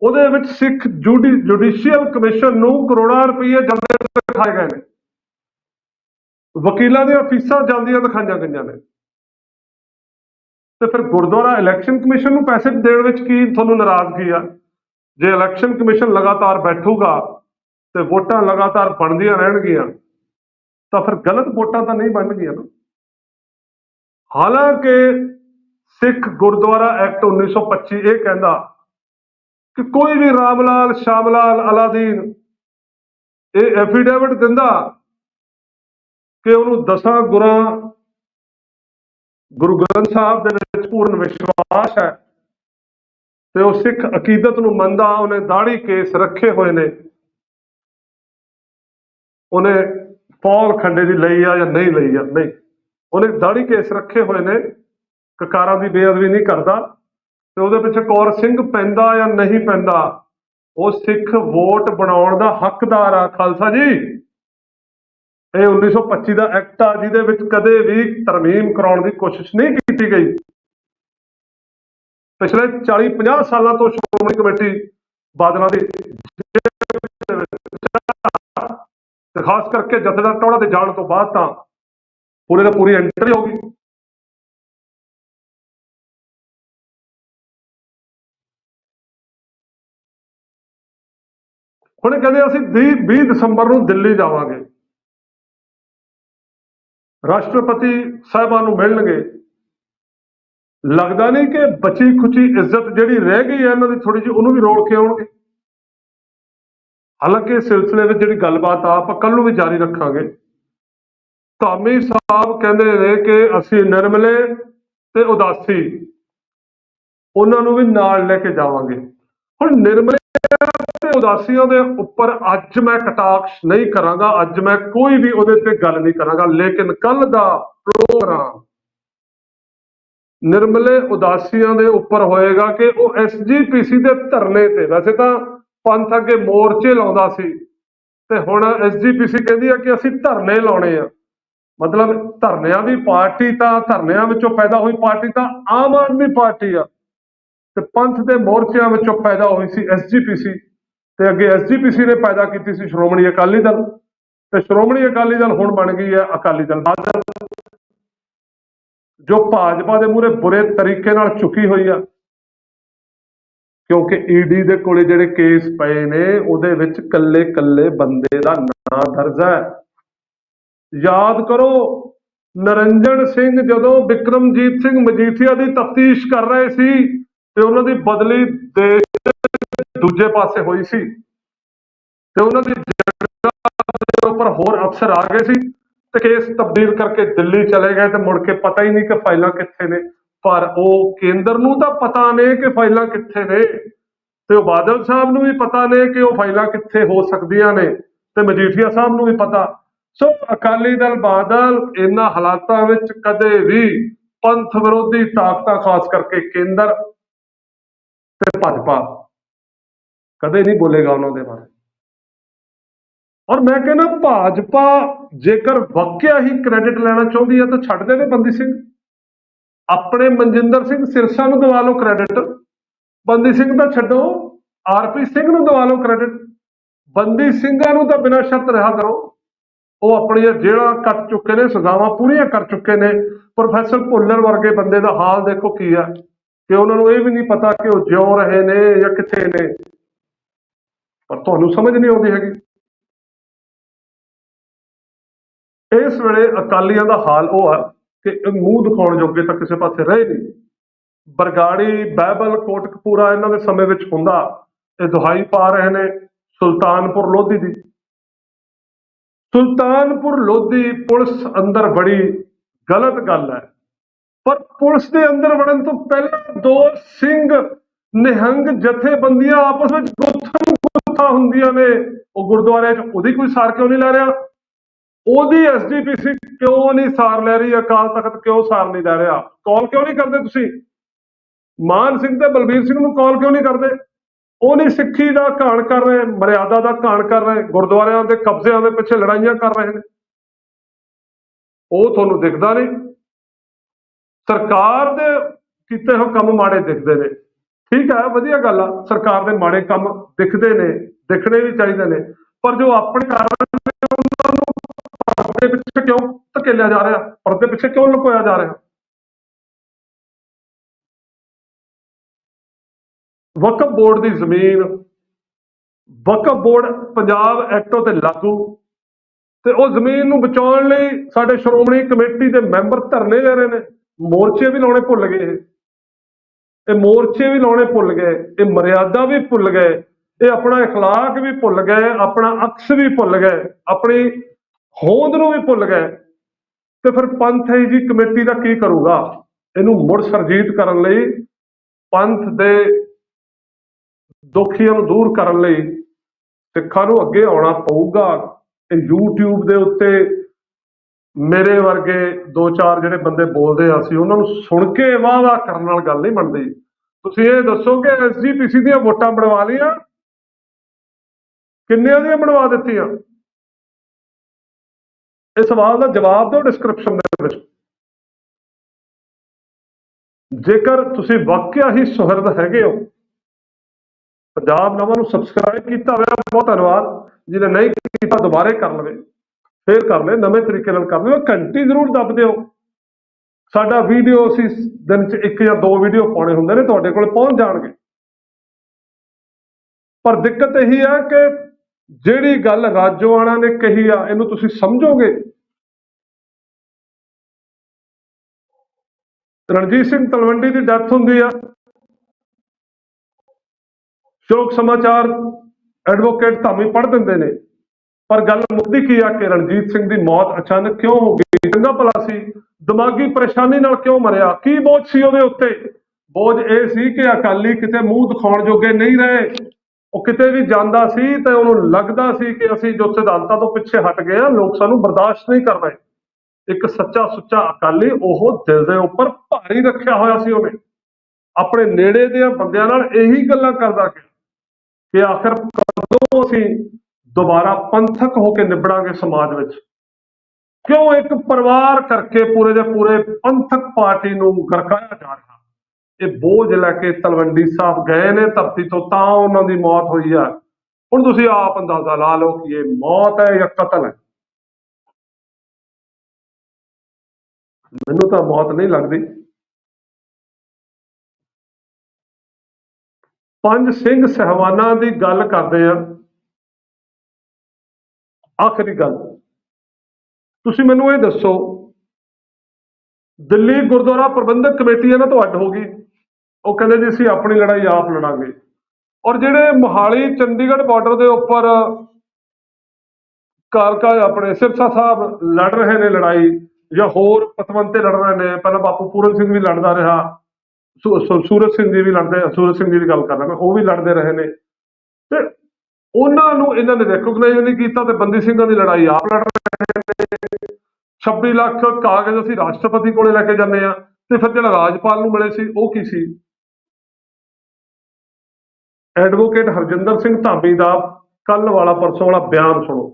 ਉਹਦੇ ਵਿੱਚ ਸਿੱਖ ਜੁਡੀ, ਜੁਡੀਸ਼ੀਅਲ ਕਮਿਸ਼ਨ ਨੂੰ ਕਰੋੜਾਂ ਰੁਪਏ ਜਾਂਦੇ ਦਿਖਾਏ ਗਏ ਨੇ। ਵਕੀਲਾਂ ਦੀਆਂ ਫੀਸਾਂ ਜਾਂਦੀਆਂ ਦਿਖਾਈਆਂ ਗਈਆਂ ਨੇ। ਤੇ ਫਿਰ ਗੁਰਦੁਆਰਾ ਇਲੈਕਸ਼ਨ ਕਮਿਸ਼ਨ ਨੂੰ ਪੈਸੇ ਦੇਣ ਵਿੱਚ ਕੀ ਤੁਹਾਨੂੰ ਨਾਰਾਜ਼ਗੀ ਆ? ਜੇ ਇਲੈਕਸ਼ਨ ਕਮਿਸ਼ਨ ਲਗਾਤਾਰ ਬੈਠੂਗਾ ਤੇ ਵੋਟਾਂ ਲਗਾਤਾਰ ਬਣਦੀਆਂ ਰਹਿਣਗੀਆਂ, ਤਾਂ ਫਿਰ ਗਲਤ ਵੋਟਾਂ ਤਾਂ ਨਹੀਂ ਬਣਨਗੀਆਂ ਨਾ। ਹਾਲਾਂਕਿ ਸਿੱਖ ਗੁਰਦੁਆਰਾ ਐਕਟ 1925 ਇਹ ਕਹਿੰਦਾ ਕਿ ਕੋਈ ਵੀ ਰਾਮ ਲਾਲ ਸ਼ਾਮ ਲਾਲ ਅਲਾਦੀਨ ਇਹ ਐਫੀਡੇਵਿਟ ਦਿੰਦਾ ਕਿ ਉਹਨੂੰ ਦਸਾਂ ਗੁਰਾਂ ਗੁਰੂ ਗ੍ਰੰਥ ਸਾਹਿਬ ਦੇ ਵਿੱਚ ਪੂਰਨ ਵਿਸ਼ਵਾਸ ਹੈ ਤੇ ਉਹ ਸਿੱਖ ਅਕੀਦਤ ਨੂੰ ਮੰਨਦਾ, ਉਹਨੇ ਦਾੜੀ ਕੇਸ ਰੱਖੇ ਹੋਏ ਨੇ। ਉਹਨੇ ਫੌਲ ਖੰਡੇ ਦੀ ਲਈ ਆ ਜਾਂ ਨਹੀਂ ਲਈ ਆ? ਨਹੀਂ। ਉਹਨੇ ਦਾੜੀ ਕੇਸ ਰੱਖੇ ਹੋਏ ਨੇ। ਕਕਾਰਾਂ ਦੀ ਬੇਅਦਬੀ ਨਹੀਂ ਕਰਦਾ ਤੇ ਉਹਦੇ ਪਿੱਛੇ ਕੌਰ ਸਿੰਘ ਪੈਂਦਾ ਜਾਂ ਨਹੀਂ ਪੈਂਦਾ, ਉਹ ਸਿੱਖ ਵੋਟ ਬਣਾਉਣ ਦਾ ਹੱਕਦਾਰ ਆ। ਖਾਲਸਾ ਜੀ। ਇਹ 1925 ਦਾ ਐਕਟ ਆ, ਜਿਹਦੇ ਵਿੱਚ ਕਦੇ ਵੀ ਤਰਮੀਮ ਕਰਾਉਣ ਦੀ ਕੋਸ਼ਿਸ਼ ਨਹੀਂ ਕੀਤੀ ਗਈ। ਪਿਛਲੇ 40 50 ਸਾਲਾਂ ਤੋਂ ਸ਼੍ਰੋਮਣੀ ਕਮੇਟੀ ਬਾਦਲਾਂ ਦੀ ਤੇ ਖਾਸ ਕਰਕੇ ਜਥੇਦਾਰ ਟੌੜਾ ਦੇ ਜਾਣ ਤੋਂ ਬਾਅਦ ਤਾਂ ਪੂਰੇ ਦਾ ਪੂਰੀ ਐਂਟਰੀ ਹੋ ਗਈ। ਹੁਣ ਕਹਿੰਦੇ ਅਸੀਂ 20 20 ਦਸੰਬਰ ਨੂੰ ਦਿੱਲੀ ਜਾਵਾਂਗੇ। ਰਾਸ਼ਟਰਪਤੀ ਸਾਹਿਬਾਨ ਨੂੰ ਮਿਲਣਗੇ। ਲੱਗਦਾ ਨਹੀਂ ਕਿ ਬਚੀ ਖੁਚੀ ਇੱਜ਼ਤ ਜਿਹੜੀ ਰਹਿ ਗਈ ਹੈ ਇਹਨਾਂ ਦੀ ਥੋੜੀ ਜਿਹੀ, ਉਹਨੂੰ ਵੀ ਰੋਲ ਕੇ ਆਉਣਗੇ। ਹਾਲਾਂਕਿ ਇਸ ਸਿਲਸਿਲੇ ਵਿੱਚ ਜਿਹੜੀ ਗੱਲਬਾਤ ਆ ਆਪਾਂ ਕੱਲ ਨੂੰ ਵੀ ਜਾਰੀ ਰੱਖਾਂਗੇ। ਧਾਮੀ ਸਾਹਿਬ ਕਹਿੰਦੇ ਨੇ ਕਿ ਅਸੀਂ ਨਿਰਮਲੇ ਤੇ ਉਦਾਸੀ, ਉਹਨਾਂ ਨੂੰ ਵੀ ਨਾਲ ਲੈ ਕੇ ਜਾਵਾਂਗੇ। ਹੁਣ ਨਿਰਮਲੇ ਉਦਾਸੀਆਂ ਦੇ ਉੱਪਰ ਅੱਜ ਮੈਂ ਕਟਾਕਸ਼ ਨਹੀਂ ਕਰਾਂਗਾ, ਅੱਜ ਮੈਂ ਕੋਈ ਵੀ ਉਹਦੇ ਤੇ ਗੱਲ ਨਹੀਂ ਕਰਾਂਗਾ, ਲੇਕਿਨ ਕੱਲ ਦਾ ਪ੍ਰੋਗਰਾਮ ਨਿਰਮਲੇ ਉਦਾਸੀਆਂ ਦੇ ਉੱਪਰ ਹੋਏਗਾ ਕਿ ਉਹ ਐਸਜੀਪੀਸੀ ਦੇ ਧਰਨੇ ਤੇ। ਵੈਸੇ ਤਾਂ ਪੰਥ ਅੱਗੇ ਮੋਰਚੇ ਲਾਉਂਦਾ ਸੀ ਤੇ ਹੁਣ ਐਸਜੀਪੀਸੀ ਕਹਿੰਦੀ ਆ ਕਿ ਅਸੀਂ ਧਰਨੇ ਲਾਉਣੇ ਆ। ਮਤਲਬ ਧਰਨਿਆਂ ਦੀ ਪਾਰਟੀ ਤਾਂ ਧਰਨਿਆਂ ਵਿੱਚੋਂ ਪੈਦਾ ਹੋਈ ਪਾਰਟੀ ਤਾਂ ਆਮ ਆਦਮੀ ਪਾਰਟੀ ਆ। ਤੇ ਪੰਥ ਦੇ ਮੋਰਚਿਆਂ ਵਿੱਚੋਂ ਪੈਦਾ ਹੋਈ ਸੀ ਐਸਜੀਪੀਸੀ ਤੇ ਅੱਗੇ ਐਸਜੀਪੀਸੀ ਨੇ ਪੈਦਾ ਕੀਤੀ ਸੀ ਸ਼੍ਰੋਮਣੀ ਅਕਾਲੀ ਦਲ। ਤੇ ਸ਼੍ਰੋਮਣੀ ਅਕਾਲੀ ਦਲ ਹੁਣ ਬਣ ਗਈ ਹੈ ਅਕਾਲੀ ਦਲ ਬਾਦਲ। ਜੋ ਭਾਜਪਾ ਦੇ ਮੂਹਰੇ ਬੁਰੇ ਤਰੀਕੇ ਨਾਲ ਝੁਕੀ ਹੋਈ ਆ। ਕਿਉਂਕਿ ਈਡੀ ਦੇ ਕੋਲੇ ਜਿਹੜੇ ਕੇਸ ਪਏ ਨੇ, ਉਹਦੇ ਵਿੱਚ ਕੱਲੇ ਕੱਲੇ ਬੰਦੇ ਦਾ ਨਾਂ ਦਰਜ ਹੈ। ਯਾਦ ਕਰੋ ਨਰਿੰਜਨ ਸਿੰਘ ਜਦੋਂ ਵਿਕਰਮਜੀਤ ਸਿੰਘ ਮਜੀਠੀਆ ਦੀ ਤਫਤੀਸ਼ ਕਰ ਰਹੇ ਸੀ, ਤੇ ਉਹਨਾਂ ਦੀ ਬਦਲੀ ਦੇਸ਼ ਦੂਜੇ ਪਾਸੇ ਹੋਈ ਸੀ ਤੇ ਉਹਨਾਂ ਦੀ ਜਗ੍ਹਾ ਦੇ ਉੱਪਰ ਹੋਰ ਅਫਸਰ ਆ ਗਏ ਸੀ ਤੇ ਕੇਸ ਤਬਦੀਲ ਕਰਕੇ ਦਿੱਲੀ ਚਲੇ ਗਏ ਤੇ ਮੁੜ ਕੇ ਪਤਾ ਹੀ ਨਹੀਂ ਕਿ ਫਾਈਲਾਂ ਕਿੱਥੇ ਨੇ। ਪਰ ਉਹ ਕੇਂਦਰ ਨੂੰ ਤਾਂ ਪਤਾ ਨੇ ਕਿ ਫਾਈਲਾਂ ਕਿੱਥੇ ਨੇ ਤੇ ਉਹ ਬਾਦਲ ਸਾਹਿਬ ਨੂੰ ਵੀ ਪਤਾ ਨੇ ਕਿ ਉਹ ਫਾਈਲਾਂ ਕਿੱਥੇ ਹੋ ਸਕਦੀਆਂ ਨੇ ਤੇ ਮਜੀਠੀਆ ਸਾਹਿਬ ਨੂੰ ਵੀ ਪਤਾ। ਸੋ ਅਕਾਲੀ ਦਲ ਬਾਦਲ ਇਹਨਾਂ ਹਾਲਾਤਾਂ ਵਿੱਚ ਕਦੇ ਵੀ ਪੰਥ ਵਿਰੋਧੀ ਤਾਕਤਾਂ ਖਾਸ ਕਰਕੇ ਕੇਂਦਰ ਤੇ ਭਾਜਪਾ ਕਦੇ ਨਹੀਂ ਬੋਲੇਗਾ ਉਹਨਾਂ ਦੇ ਬਾਰੇ। ਔਰ ਮੈਂ ਕਹਿੰਦਾ ਭਾਜਪਾ ਜੇਕਰ ਵਾਕਿਆ ਹੀ ਕ੍ਰੈਡਿਟ ਲੈਣਾ ਚਾਹੁੰਦੀ ਹੈ ਤਾਂ ਛੱਡ ਦੇਵੇ ਬੰਦੀ ਸਿੰਘ। ਆਪਣੇ ਮਨਜਿੰਦਰ ਸਿੰਘ ਸਿਰਸਾ ਨੂੰ ਦਵਾ ਲਓ ਕ੍ਰੈਡਿਟ ਬੰਦੀ ਸਿੰਘ ਤਾਂ ਛੱਡੋ ਆਰਪੀ ਸਿੰਘ ਨੂੰ ਦਵਾ ਲਓ ਕ੍ਰੈਡਿਟ ਬੰਦੀ ਸਿੰਘਾਂ ਨੂੰ ਤਾਂ ਬਿਨਾਂ ਸ਼ਰਤ ਰਿਹਾ ਕਰੋ। ਉਹ ਆਪਣੀਆਂ ਜੇਲ੍ਹਾਂ ਕੱਟ ਚੁੱਕੇ ਨੇ, ਸਜ਼ਾਵਾਂ ਪੂਰੀਆਂ ਕਰ ਚੁੱਕੇ ਨੇ। ਪ੍ਰੋਫੈਸਰ ਭੁੱਲਰ ਵਰਗੇ ਬੰਦੇ ਦਾ ਹਾਲ ਦੇਖੋ ਕੀ ਆ। ਕਿ ਉਹਨਾਂ ਨੂੰ ਇਹ ਵੀ ਨਹੀਂ ਪਤਾ ਕਿ ਉਹ ਜਿਉ ਰਹੇ ਨੇ ਜਾਂ ਕਿੱਥੇ ਨੇ। ਪਰ ਤੁਹਾਨੂੰ ਸਮਝ ਨਹੀਂ ਆਉਂਦੀ ਹੈਗੀ। ਇਸ ਵੇਲੇ ਅਕਾਲੀਆਂ ਦਾ ਹਾਲ ਉਹ ਆ ਕਿ ਇਹ ਮੂੰਹ ਦਿਖਾਉਣ ਜੋਗੇ ਤਾਂ ਕਿਸੇ ਪਾਸੇ ਰਹੇ ਨਹੀਂ। ਬਰਗਾੜੀ ਬਾਈਬਲ ਕੋਟਕਪੂਰਾ ਇਹਨਾਂ ਦੇ ਸਮੇਂ ਵਿੱਚ ਹੁੰਦਾ। ਇਹ ਦੁਹਾਈ ਪਾ ਰਹੇ ਨੇ ਸੁਲਤਾਨਪੁਰ ਲੋਧੀ ਦੀ। ਸੁਲਤਾਨਪੁਰ ਲੋਧੀ ਪੁਲਿਸ ਅੰਦਰ ਬੜੀ ਗਲਤ ਗੱਲ ਹੈ। ਪਰ ਪੁਲਿਸ ਦੇ ਅੰਦਰ ਵੜਨ ਤੋਂ ਪਹਿਲਾਂ ਦੋ ਸਿੰਘ ਨਿਹੰਗ ਜਥੇਬੰਦੀਆਂ ਆਪਸ ਵਿੱਚ ਗੁੱਥਮ ਗੁੱਥਾ ਹੁੰਦੀਆਂ ਨੇ, ਉਹ ਗੁਰਦੁਆਰੇ 'ਚ ਉਹਦੀ ਕੋਈ ਸਾਰ ਕਿਉਂ ਨਹੀਂ ਲੈ ਰਿਹਾ? ਉਹਦੀ ਐਸਜੀਪੀਸੀ ਕਿਉਂ ਨਹੀਂ ਸਾਰ ਲੈ ਰਹੀ, ਅਕਾਲ ਤਖਤ ਕਿਉਂ ਸਾਰ ਨਹੀਂ ਲੈ ਰਿਹਾ? ਕਾਲ ਕਿਉਂ ਨਹੀਂ ਕਰਦੇ ਤੁਸੀਂ? ਮਾਨ ਸਿੰਘ ਤੇ ਬਲਬੀਰ ਸਿੰਘ ਨੂੰ ਕਾਲ ਕਿਉਂ ਨਹੀਂ ਕਰਦੇ? ਉਹ ਨਹੀਂ ਸਿੱਖੀ ਦਾ ਘਾਣ ਕਰ ਰਹੇ, ਮਰਿਆਦਾ ਦਾ ਘਾਣ ਕਰ ਰਹੇ, ਗੁਰਦੁਆਰਿਆਂ ਦੇ ਕਬਜ਼ਿਆਂ ਦੇ ਪਿੱਛੇ ਲੜਾਈਆਂ ਕਰ ਰਹੇ ਨੇ। ਉਹ ਤੁਹਾਨੂੰ ਦਿਖਦਾ ਨਹੀਂ। ਸਰਕਾਰ ਦੇ ਕੀਤੇ ਹੋਏ ਕੰਮ ਮਾੜੇ ਦਿਖਦੇ ਨੇ। ਠੀਕ ਹੈ ਵਧੀਆ ਗੱਲ ਆ। ਸਰਕਾਰ ਦੇ ਮਾੜੇ ਕੰਮ ਦਿਖਦੇ ਨੇ, ਦਿਖਣੇ ਵੀ ਚਾਹੀਦੇ ਨੇ। ਪਰ ਜੋ ਆਪਣੇ ਕਾਰਨ ਨੇ, ਉਹਨਾਂ ਨੂੰ ਪਰਦੇ ਪਿੱਛੇ ਕਿਉਂ ਧਕੇਲਿਆ ਜਾ ਰਿਹਾ? ਪਰਦੇ ਪਿੱਛੇ ਕਿਉਂ ਲੁਕੋਇਆ ਜਾ ਰਿਹਾ? ਵਕਫ ਬੋਰਡ ਦੀ ਜ਼ਮੀਨ, ਵਕਫ ਬੋਰਡ ਪੰਜਾਬ ਐਕਟੋ ਤੇ ਲਾਗੂ। ਤੇ ਉਹ ਜ਼ਮੀਨ ਨੂੰ ਬਚਾਉਣ ਲਈ ਸਾਡੇ ਸ਼੍ਰੋਮਣੀ ਕਮੇਟੀ ਦੇ ਮੈਂਬਰ ਧਰਨੇ ਦੇ ਰਹੇ ਨੇ। ਮੋਰਚੇ ਵੀ ਲਾਉਣੇ ਭੁੱਲ ਗਏ ਇਹ ਇਹ ਮੋਰਚੇ ਵੀ ਲਾਉਣੇ ਭੁੱਲ ਗਏ ਇਹ ਮਰਿਆਦਾ ਵੀ ਭੁੱਲ ਗਏ ਇਹ ਆਪਣਾ اخلاق ਵੀ ਭੁੱਲ ਗਏ ਆਪਣਾ ਅਕਸ ਵੀ ਭੁੱਲ ਗਏ ਆਪਣੀ ਹੋਂਦ ਨੂੰ ਵੀ ਭੁੱਲ ਗਏ ਤੇ ਫਿਰ ਪੰਥ ਹੈ ਜੀ ਕਮੇਟੀ ਦਾ ਕੀ ਕਰੂਗਾ ਇਹਨੂੰ ਮੁੜ ਸਰਜੀਤ ਕਰਨ ਲਈ ਪੰਥ ਦੇ ਦੁਖੀਆਂ ਨੂੰ ਦੂਰ ਕਰਨ ਲਈ ਸਿੱਖਾਂ ਨੂੰ ਅੱਗੇ ਆਉਣਾ ਪਊਗਾ ਇਹ YouTube ਦੇ ਉੱਤੇ ਮੇਰੇ ਵਰਗੇ ਦੋ ਚਾਰ ਜਿਹੜੇ ਬੰਦੇ ਬੋਲਦੇ ਆ ਸੀ ਉਹਨਾਂ ਨੂੰ ਸੁਣ ਕੇ ਵਾਹ ਵਾਹ ਕਰਨ ਨਾਲ ਗੱਲ ਨਹੀਂ ਬਣਦੀ। ਤੁਸੀਂ ਇਹ ਦੱਸੋ ਕਿ ਐਸਜੀਪੀਸੀ ਦੀਆਂ ਵੋਟਾਂ ਬਣਵਾ ਲਈਆਂ? ਕਿੰਨਿਆਂ ਦੀਆਂ ਬਣਵਾ ਦਿੱਤੀਆਂ? ਇਹ ਸਵਾਲ ਦਾ ਜਵਾਬ ਦਿਓ ਡਿਸਕ੍ਰਿਪਸ਼ਨ ਦੇ ਵਿੱਚ। ਜੇਕਰ ਤੁਸੀਂ ਵਾਕਿਆ ਹੀ ਸੁਹਿਰਦ ਹੈਗੇ ਹੋ, ਪੰਜਾਬ ਨਵਾਂ ਨੂੰ ਸਬਸਕ੍ਰਾਈਬ ਕੀਤਾ ਹੋਇਆ, ਬਹੁਤ ਧੰਨਵਾਦ। ਜਿਹਨੇ ਨਹੀਂ ਕੀਤਾ, ਦੁਬਾਰੇ ਕਰ ਲਵੇ। ਫੇਰ ਕਰ ਲੈ ਨਵੇਂ ਤਰੀਕੇ ਨਾਲ ਕਰ ਲਵੇ ਘੰਟੀ ਜ਼ਰੂਰ ਦੱਬ ਦਿਓ। ਸਾਡਾ ਵੀਡੀਓ ਅਸੀਂ ਦਿਨ 'ਚ ਇੱਕ ਜਾਂ ਦੋ ਵੀਡੀਓ ਪਾਉਣੇ ਹੁੰਦੇ ਨੇ, ਤੁਹਾਡੇ ਕੋਲ ਪਹੁੰਚ ਜਾਣਗੇ। ਪਰ ਦਿੱਕਤ ਇਹੀ ਆ ਕਿ ਜਿਹੜੀ ਗੱਲ ਰਾਜੋਆਣਾ ਨੇ ਕਹੀ ਆ, ਇਹਨੂੰ ਤੁਸੀਂ ਸਮਝੋਗੇ? ਰਣਜੀਤ ਸਿੰਘ ਤਲਵੰਡੀ ਦੀ ਡੈਥ ਹੁੰਦੀ ਆ। ਸ਼ੋਕ ਸਮਾਚਾਰ ਐਡਵੋਕੇਟ ਧਾਮੀ ਪੜ੍ਹ ਦਿੰਦੇ ਨੇ। ਪਰ ਗੱਲ ਮੁੱਦੀ ਕੀ ਆ ਕਿ ਰਣਜੀਤ ਸਿੰਘ ਦੀ ਮੌਤ ਅਚਾਨਕ ਕਿਉਂ ਹੋ ਗਈ? ਚੰਗਾ ਭਲਾ ਸੀ। ਦਿਮਾਗੀ ਪਰੇਸ਼ਾਨੀ ਨਾਲ ਕਿਉਂ ਮਰਿਆ? ਕੀ ਬੋਝ ਸੀ ਉਹਦੇ ਉੱਤੇ? ਬੋਝ ਇਹ ਸੀ ਕਿ ਅਕਾਲੀ ਕਿਤੇ ਮੂੰਹ ਦਿਖਾਉਣ ਜੋਗੇ ਨਹੀਂ ਰਹੇ। ਉਹ ਕਿਤੇ ਵੀ ਜਾਂਦਾ ਸੀ ਤੇ ਉਹਨੂੰ ਲੱਗਦਾ ਸੀ ਕਿ ਅਸੀਂ ਜੋ ਸਿਧਾਂਤਾਂ ਤੋਂ ਪਿੱਛੇ ਹਟ ਗਏ ਆ, ਲੋਕ ਸਾਨੂੰ ਬਰਦਾਸ਼ਤ ਨਹੀਂ ਕਰ ਰਹੇ। ਇੱਕ ਸੱਚਾ ਸੁੱਚਾ ਅਕਾਲੀ, ਉਹ ਦਿਲ ਦੇ ਉੱਪਰ ਭਾਰੀ ਰੱਖਿਆ ਹੋਇਆ ਸੀ ਉਹਨੇ। ਆਪਣੇ ਨੇੜੇ ਦੇ ਬੰਦਿਆਂ ਨਾਲ ਇਹੀ ਗੱਲਾਂ ਕਰਦਾ ਕਿ ਕਿ ਆਖਰ ਕਦੋਂ ਅਸੀਂ ਦੁਬਾਰਾ ਪੰਥਕ ਹੋ ਕੇ ਨਿਬੜਾਂਗੇ ਸਮਾਜ ਵਿੱਚ। ਕਿਉਂ ਇੱਕ ਪਰਿਵਾਰ ਕਰਕੇ ਪੂਰੇ ਦੇ ਪੂਰੇ ਪੰਥਕ ਪਾਰਟੀ ਨੂੰ ਗਰਕਾਇਆ ਜਾ ਰਿਹਾ? ਇਹ ਬੋਝ ਲੈ ਕੇ ਤਲਵੰਡੀ ਸਾਹਿਬ ਗਏ ਨੇ, ਧਰਤੀ ਤੋਂ ਤਾਂ ਉਹਨਾਂ ਦੀ ਮੌਤ ਹੋਈ ਆ। ਹੁਣ ਤੁਸੀਂ ਆਪ ਅੰਦਾਜ਼ਾ ਲਾ ਲਓ ਕਿ ਇਹ ਮੌਤ ਹੈ ਜਾਂ ਕਤਲ ਹੈ। ਮੈਨੂੰ ਤਾਂ ਮੌਤ ਨਹੀਂ ਲੱਗਦੀ। ਪੰਜ ਸਿੰਘ ਸਹਿਬਾਨਾਂ ਦੀ ਗੱਲ ਕਰਦੇ ਆ। ਆਖਰੀ ਗੱਲ। ਤੁਸੀਂ ਮੈਨੂੰ ਇਹ ਦੱਸੋ, ਦਿੱਲੀ ਗੁਰਦੁਆਰਾ ਪ੍ਰਬੰਧਕ ਕਮੇਟੀ ਹੈ ਨਾ ਤੋਂ ਅੱਡ ਹੋ ਗਈ। ਉਹ ਕਹਿੰਦੇ ਜੀ, ਅਸੀਂ ਆਪਣੀ ਲੜਾਈ ਆਪ ਲੜਾਂਗੇ। ਔਰ ਜਿਹੜੇ ਮੋਹਾਲੀ ਚੰਡੀਗੜ੍ਹ ਬਾਰਡਰ ਦੇ ਉੱਪਰ ਕਾਲਕਾ ਆਪਣੇ ਸਿਰਸਾ ਸਾਹਿਬ ਲੜ ਰਹੇ ਨੇ ਲੜਾਈ, ਜਾਂ ਹੋਰ ਪਤਵੰਤੇ ਲੜ ਰਹੇ ਨੇ, ਪਹਿਲਾਂ ਬਾਪੂ ਪੂਰਨ ਸਿੰਘ ਵੀ ਲੜਦਾ ਰਿਹਾ ਸੂਰਜ ਸਿੰਘ ਜੀ ਵੀ ਲੜਦੇ, ਸੂਰਜ ਸਿੰਘ ਜੀ ਦੀ ਗੱਲ ਕਰਦਾ ਮੈਂ, ਉਹ ਵੀ ਲੜਦੇ ਰਹੇ ਨੇ। ਤੇ ਉਹਨਾਂ ਨੂੰ ਇਹਨਾਂ ਨੇ ਰੈਕੋਗਨਾਈਜ਼ ਨਹੀਂ ਕੀਤਾ ਤੇ ਬੰਦੀ ਸਿੰਘਾਂ ਦੀ ਲੜਾਈ ਆਪ ਲੜ ਰਹੇ ਨੇ। 26 ਲੱਖ ਕਾਗਜ਼ ਅਸੀਂ ਰਾਸ਼ਟਰਪਤੀ ਕੋਲੇ ਲੈ ਕੇ ਜਾਂਦੇ ਆ ਤੇ ਫਿਰ ਜਿਹੜਾ ਰਾਜਪਾਲ ਨੂੰ ਮਿਲੇ ਸੀ, ਉਹ ਕੀ ਸੀ? ਐਡਵੋਕੇਟ ਹਰਜਿੰਦਰ ਸਿੰਘ ਧਾਮੀ ਦਾ ਕੱਲ ਵਾਲਾ, ਪਰਸੋਂ ਵਾਲਾ ਬਿਆਨ ਸੁਣੋ।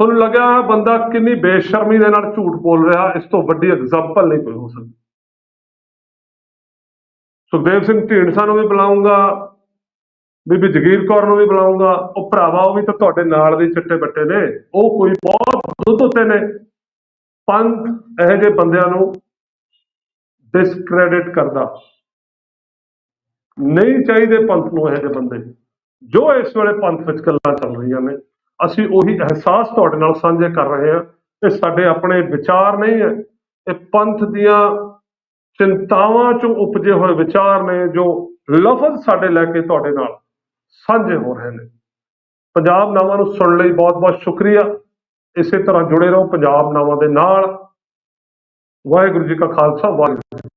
ਤੁਹਾਨੂੰ ਲੱਗਿਆ ਬੰਦਾ ਕਿੰਨੀ ਬੇਸ਼ਰਮੀ ਦੇ ਨਾਲ ਝੂਠ ਬੋਲ ਰਿਹਾ, ਇਸ ਤੋਂ ਵੱਡੀ ਐਗਜ਼ਾਮਪਲ ਨਹੀਂ ਕੋਈ ਹੋ ਸਕਦੀ। ਸੁਖਦੇਵ ਸਿੰਘ ਢੀਂਡਸਾ ਨੂੰ ਵੀ ਬੁਲਾਉਂਗਾ ਬੀਬੀ ਜਗੀਰ ਕੌਰ ਨੂੰ ਵੀ ਬੁਲਾਉਂਗਾ, ਉਹ ਭਰਾਵਾ ਉਹ ਵੀ ਤਾਂ ਤੁਹਾਡੇ ਨਾਲ ਦੇ ਚਿੱਟੇ ਬੱਟੇ ਨੇ, ਉਹ ਕੋਈ ਬਹੁਤ ਦੁੱਧ ਉੱਤੇ ਨੇ। ਪੰਥ ਇਹੋ ਜਿਹੇ ਬੰਦਿਆਂ ਨੂੰ ਡਿਸਕ੍ਰੈਡਿਟ ਕਰਦਾ। ਨਹੀਂ ਚਾਹੀਦੇ ਪੰਥ ਨੂੰ ਇਹੋ ਜਿਹੇ ਬੰਦੇ। ਜੋ ਇਸ ਵੇਲੇ ਪੰਥ ਵਿੱਚ ਗੱਲਾਂ ਚੱਲ ਰਹੀਆਂ ਨੇ, ਅਸੀਂ ਉਹੀ ਅਹਿਸਾਸ ਤੁਹਾਡੇ ਨਾਲ ਸਾਂਝੇ ਕਰ ਰਹੇ ਹਾਂ ਇਹ ਸਾਡੇ ਆਪਣੇ ਵਿਚਾਰ ਨਹੀਂ ਹੈ। ਇਹ ਪੰਥ ਦੀਆਂ ਚਿੰਤਾਵਾਂ ਚੋਂ ਉਪਜੇ ਹੋਏ ਵਿਚਾਰ ਨੇ ਜੋ ਲਫ਼ਜ਼ ਸਾਡੇ ਲੈ ਕੇ ਤੁਹਾਡੇ ਨਾਲ ਸਾਂਝੇ ਹੋ ਰਹੇ ਨੇ। ਪੰਜਾਬ ਨਾਵਾਂ ਨੂੰ ਸੁਣਨ ਲਈ ਬਹੁਤ-ਬਹੁਤ ਸ਼ੁਕਰੀਆ। ਇਸੇ ਤਰ੍ਹਾਂ ਜੁੜੇ ਰਹੋ ਪੰਜਾਬ ਨਾਵਾਂ ਦੇ ਨਾਲ। ਵਾਹਿਗੁਰੂ ਜੀ ਕਾ ਖਾਲਸਾ, ਵਾਹਿਗੁਰੂ ਜੀ